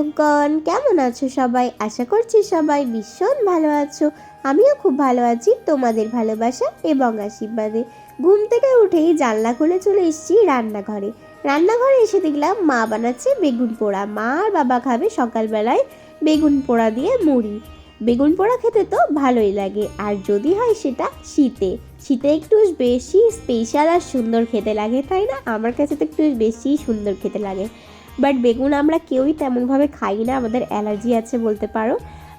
বন্ধুগণ কেমন আছো সবাই? আশা করছি সবাই ভীষণ ভালো আছো। আমিও খুব ভালো আছি, তোমাদের ভালোবাসা এবং আশীর্বাদে। ঘুম থেকে উঠেই জানলা খুলে চলে এসেছি রান্নাঘরে। রান্নাঘরে এসে দেখলাম মা বানাচ্ছে বেগুন পোড়া। মা আর বাবা খাবে সকালবেলায় বেগুন পোড়া দিয়ে মুড়ি। বেগুন পোড়া খেতে তো ভালোই লাগে, আর যদি হয় সেটা শীতে। শীতে একটু বেশি স্পেশাল আর সুন্দর খেতে লাগে, তাই না? আমার কাছে তো একটু বেশি সুন্দর খেতে লাগে। বাট বেগুন আমরা কেউই তেমনভাবে খাই না, আমাদের অ্যালার্জি আছে বলতে পারো।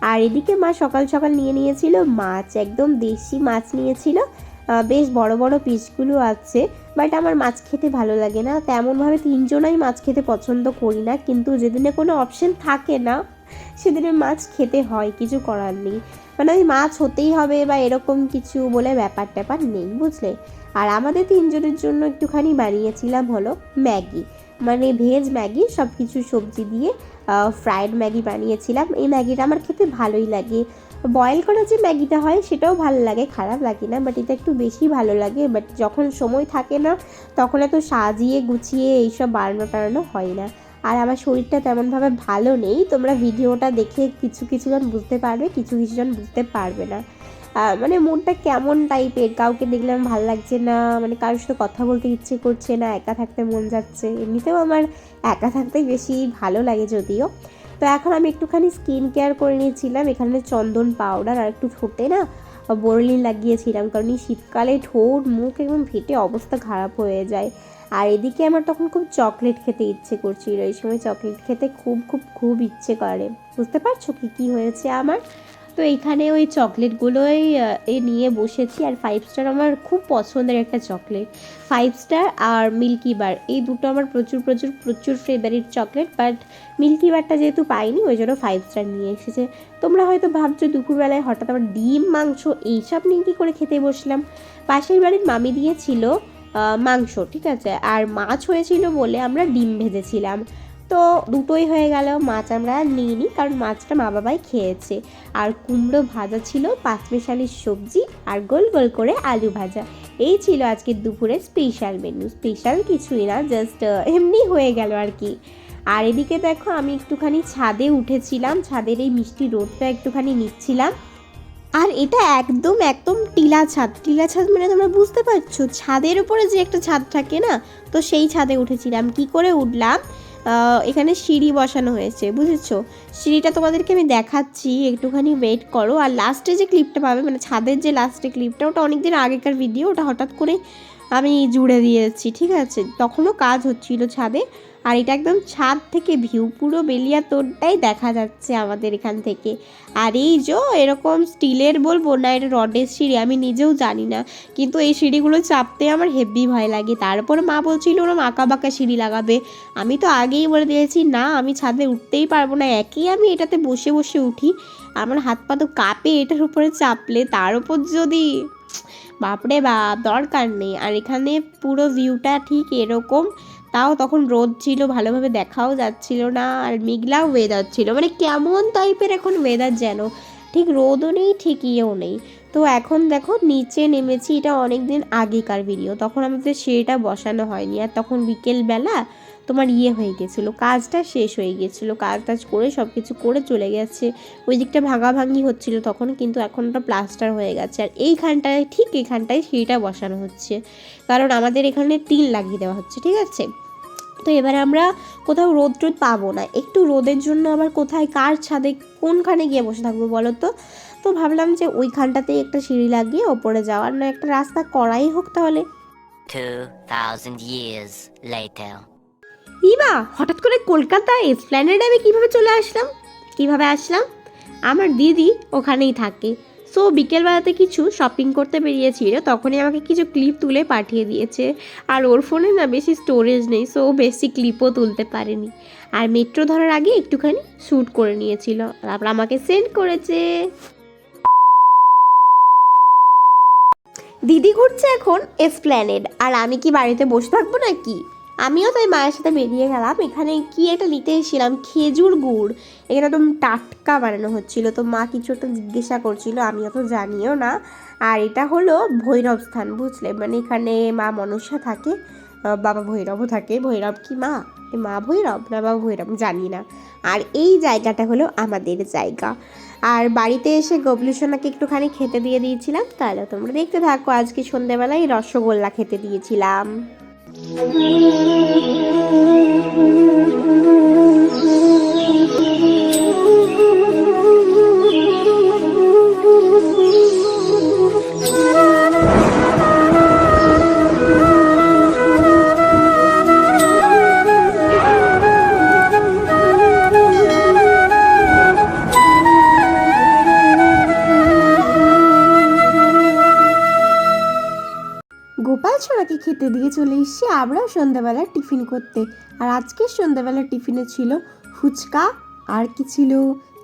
আর এদিকে মা সকাল সকাল নিয়ে নিয়েছিল মাছ, একদম দেশি মাছ নিয়েছিল। বেশ বড় বড় পিসগুলো আছে, বাট আমার মাছ খেতে ভালো লাগে না। তেমনভাবে তিনজনাই মাছ খেতে পছন্দ করি না, কিন্তু যেদিনে কোনো অপশন থাকে না, সেদিনে মাছ খেতে হয়, কিছু করার নেই। মানে ওই মাছ হতেই হবে বা এরকম কিছু বলে ব্যাপার ট্যাপার নেই, বুঝলে? আর আমাদের তিনজনের জন্য একটুখানি বানিয়েছিলাম হলো ম্যাগি। মানে ভেজ ম্যাগি সব কিছু সবজি দিয়ে ফ্রায়েড ম্যাগি বানিয়েছিলাম। এই ম্যাগিটা আমার খেতে ভালোই লাগে। বয়েল করা যে ম্যাগিটা হয়, সেটাও ভালো লাগে, খারাপ লাগে না বাট এটা একটু বেশি ভালো লাগে। বাট যখন সময় থাকে না, তখন এত সাজিয়ে গুছিয়ে এইসব বানানো টানানো হয় না। আর আমার শরীরটা তেমনভাবে ভালো নেই, তোমরা ভিডিওটা দেখে কিছু কিছুজন বুঝতে পারবে, কিছু কিছুজন বুঝতে পারবে না। মানে মনটা কেমন টাইপের কাউকে দেখলাম ভালো লাগছে না মানে কারোর সাথে কথা বলতে ইচ্ছে করছে না, একা থাকতে মন যাচ্ছে। এমনিতেও আমার একা থাকতেই বেশি ভালো লাগে যদিও। তো এখন আমি একটুখানি স্কিন কেয়ার করে নিয়েছিলাম, এখানে চন্দন পাউডার আর একটু ঠোঁটে না বোরলিন লাগিয়েছিলাম, কারণ এই শীতকালে ঠোঁট, মুখ একদম ফেটে অবস্থা খারাপ হয়ে যায়। আর এদিকে আমার তখন খুব চকলেট খেতে ইচ্ছে করছিল, এই সময় চকলেট খেতে খুব খুব খুব ইচ্ছে করে। বুঝতে পারছ কি কি হয়েছে আমার? তো এইখানে ওই চকলেটগুলোই এ নিয়ে বসেছি। আর ফাইভ স্টার আমার খুব পছন্দের একটা চকলেট ফাইভ স্টার আর মিল্কি বার এই দুটো আমার প্রচুর প্রচুর প্রচুর ফেভারিট চকলেট বাট মিল্কি বারটা যেহেতু পাইনি, ওই জন্য ফাইভ স্টার নিয়ে এসেছে। তোমরা হয়তো ভাবছ, দুপুরবেলায় হঠাৎ আবার ডিম, মাংস, এইসব নিয়ে কী করে খেতে বসলাম? পাশের বাড়ির মামি দিয়েছিল মাংস, ঠিক আছে? আর মাছ হয়েছিল বলে আমরা ডিম ভেজেছিলাম। তো দুটোই হয়ে গেল, মাছ আমরা নিইনি কারণ মাছটা মা বাবাই খেয়েছে। আর কুমড়ো ভাজা ছিল পাঁচমিশালির সবজি আর গোল গোল করে আলু ভাজা। এই ছিল আজকে দুপুরে স্পেশাল মেনু স্পেশাল কিছুই না জাস্ট এমনি হয়ে গেল আর কি। আর এদিকে দেখো আমি একটুখানি ছাদে উঠেছিলাম, ছাদের এই মিষ্টি রোদটা একটুখানি নিচ্ছিলাম। আর এটা একদম একদম টিলা ছাদ। টিলা ছাদ মানে তোমরা বুঝতে পারছ, ছাদের উপরে যে একটা ছাদ থাকে না, তো সেই ছাদে উঠেছিলাম। কি করে উঠলাম? এখানে সিঁড়ি বসানো হয়েছে, বুঝেছ? সিঁড়িটা তোমাদেরকে আমি দেখাচ্ছি, একটুখানি ওয়েট করো। আর লাস্টে যে ক্লিপটা পাবে মানে ছাদের যে লাস্টে ক্লিপটা ওটা অনেক দিন আগেকার ভিডিও ওটা হঠাৎ করে আমি জুড়ে দিয়েছি, ঠিক আছে? তখনও কাজ হচ্ছিল ছাদে। আর এটা একদম ছাদ থেকে ভিউ পুরো বেলিয়া তোরটাই দেখা যাচ্ছে আমাদের এখান থেকে। আর এই যে এরকম স্টিলের বলব না, এটা রডের সিঁড়ি, আমি নিজেও জানি না। কিন্তু এই সিঁড়িগুলো চাপতে আমার হেভি ভয় লাগে। তারপর মা বলছিল, ওরম আঁকা বাঁকা সিঁড়ি লাগাবে। আমি তো আগেই বলে দিয়েছি, না, আমি ছাদে উঠতেই পারব না। একই আমি এটাতে বসে বসে উঠি। আমার হাত পা তো কাঁপে এটার উপরে চাপলে। তার উপর যদি, বাপরে বাপ, দরকার নেই। আর এখানে পুরো ভিউটা ঠিক এরকম তাও তখন রোদ ছিল, ভালোভাবে দেখাও যাচ্ছিল না আর মেঘলাও ওয়েদার ছিল। মানে কেমন টাইপের এখন ওয়েদার যেন। ঠিক রোদও নেই, ঠিক ইয়েও নেই। তো এখন দেখো নিচে নেমেছি, এটা অনেক দিন আগেকার ভিডিও তখন আমাদের সিঁড়িটা বসানো হয়নি। আর তখন বিকেলবেলা তোমার ইয়ে হয়ে গেছিল, কাজটা শেষ হয়ে গেছিল। কাজ টাজ করে সব কিছু করে চলে গেছে। ওই দিকটা ভাঙাভাঙি হচ্ছিল তখন, কিন্তু এখন ওটা প্লাস্টার হয়ে গেছে। আর এইখানটায়, ঠিক এখানটায় সিঁড়িটা বসানো হচ্ছে। কারণ আমাদের এখানে টিন লাগিয়ে দেওয়া হচ্ছে, ঠিক আছে? তো এবার আমরা কোথাও রোদ টোদ পাবো না। একটু রোদের জন্য আবার কোথায় কার ছাদে কোনখানে গিয়ে বসে থাকব বলো তো? তো ভাবলাম যে ওইখানটাতেই একটা সিঁড়ি লাগিয়ে ওপরে যাওয়ার না একটা রাস্তা করাই হোক তাহলে। 2,000 years later. ইবা হঠাৎ করে কলকাতা এসপ্ল্যানেডে আমি কীভাবে চলে আসলাম? কীভাবে আসলাম? আমার দিদি ওখানেই থাকে। সো বিকেলবেলাতে কিছু শপিং করতে বেরিয়েছিল তখনই আমাকে কিছু ক্লিপ তুলে পাঠিয়ে দিয়েছে। আর ওর ফোনে না বেশি স্টোরেজ নেই সো বেশি ক্লিপও তুলতে পারেনি। আর মেট্রো ধরার আগে একটুখানি শ্যুট করে নিয়েছিল। তারপর আমাকে সেন্ড করেছে। দিদি ঘুরছে এখন এসপ্ল্যানেড আর আমি কি বাড়িতে বসে থাকব নাকি? আমিও তাই মায়ের সাথে বেরিয়ে গেলাম। এখানে কি একটা নিতে এসেছিলাম, খেজুর গুড়। এখানে একদম টাটকা বানানো হচ্ছিল। তো মা কিছু একটা জিজ্ঞাসা করছিল আমি অত জানিও না। আর এটা হলো ভৈরব স্থান, বুঝলে? মানে এখানে মা মনসা থাকে বাবা ভৈরবও থাকে। ভৈরব কি মা? মা ভৈরব না বাবা ভৈরব? জানি না। আর এই জায়গাটা হলো আমাদের জায়গা। আর বাড়িতে এসে গবলু সোনাকে একটুখানি খেতে দিয়ে দিয়েছিলাম। তাহলে তোমরা দেখতে থাকো, আজকে সন্ধেবেলায় রসগোল্লা খেতে দিয়েছিলাম। Müzik গোপাল সোনাকে খেতে দিয়ে চলে এসেছি আমরাও সন্ধ্যাবেলা টিফিন করতে। আর আজকে সন্ধ্যাবেলা টিফিনে ছিল ফুচকা, আর কি ছিল?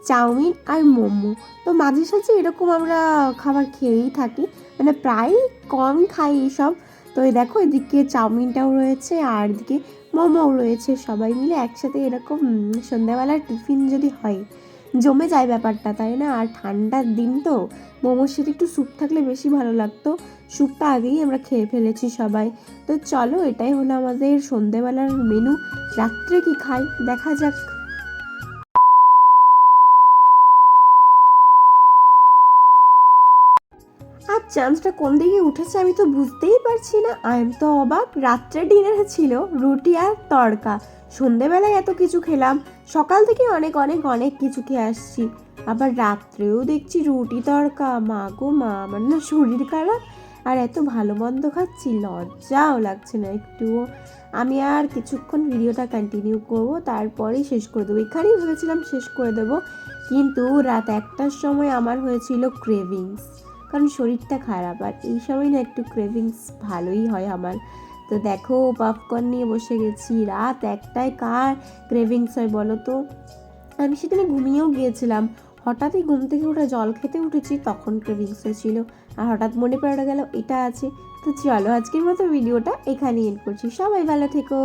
চাউমিন আর মোমো। তো মাঝে সাঝে এরকম আমরা খাবার খেয়েই থাকি। মানে প্রায় কম খাই এসব। তো এই দেখো, এদিকে চাউমিনটাও রয়েছে আর এদিকে মোমোও রয়েছে। সবাই মিলে একসাথে এরকম সন্ধ্যাবেলার টিফিন যদি হয়। জমে যায় ব্যাপারটা, তাই না? আর ঠান্ডার দিন তো, মোমোর সাথে একটু স্যুপ থাকলে বেশি ভালো লাগতো। স্যুপটা আগেই আমরা খেয়ে ফেলেছি সবাই। তো চলো, এটাই হলো আমাদের সন্ধেবেলার মেনু রাত্রে কি খাই? দেখা যাক। আর চান্সটা কোন দিকে উঠেছে আমি তো বুঝতেই পারছি না। আই এম তো অবাক, রাত্রে ডিনারে ছিল, রুটি আর তড়কা। সন্ধেবেলায় এত কিছু খেলাম, সকাল থেকে অনেক অনেক অনেক কিছু খেয়ে আসছি। আবার রাত্রেও দেখছি রুটি তড়কা মা গো মা, আমার না শরীর খারাপ আর এত ভালো মন্দ খাচ্ছি, লজ্জাও লাগছে না একটুও। আমি আর কিছুক্ষণ ভিডিওটা কন্টিনিউ করব, তারপরেই শেষ করে দেবো। এখানেই ভেবেছিলাম শেষ করে দেবো, কিন্তু রাত একটার সময় আমার হয়েছিল ক্রেভিংস কারণ শরীরটা খারাপ আর এই সময় না একটু ক্রেভিংস ভালোই হয় আমার। তো দেখো পপকর্ন নিয়ে বসে গেছি। রাত একটায় কার ক্রেভিংস হয় বলো তো? আমি সেদিনে ঘুমিয়েও গিয়েছিলাম। হঠাৎই ঘুম থেকে উঠে জল খেতে উঠেছি, তখন ক্রেভিংস হয়েছিল। আর হঠাৎ মনে পড়ে গেল, এটা আছে। তো চলো, আজকের মতো ভিডিওটা এখানে এন্ড করছি। সবাই ভালো থেকো।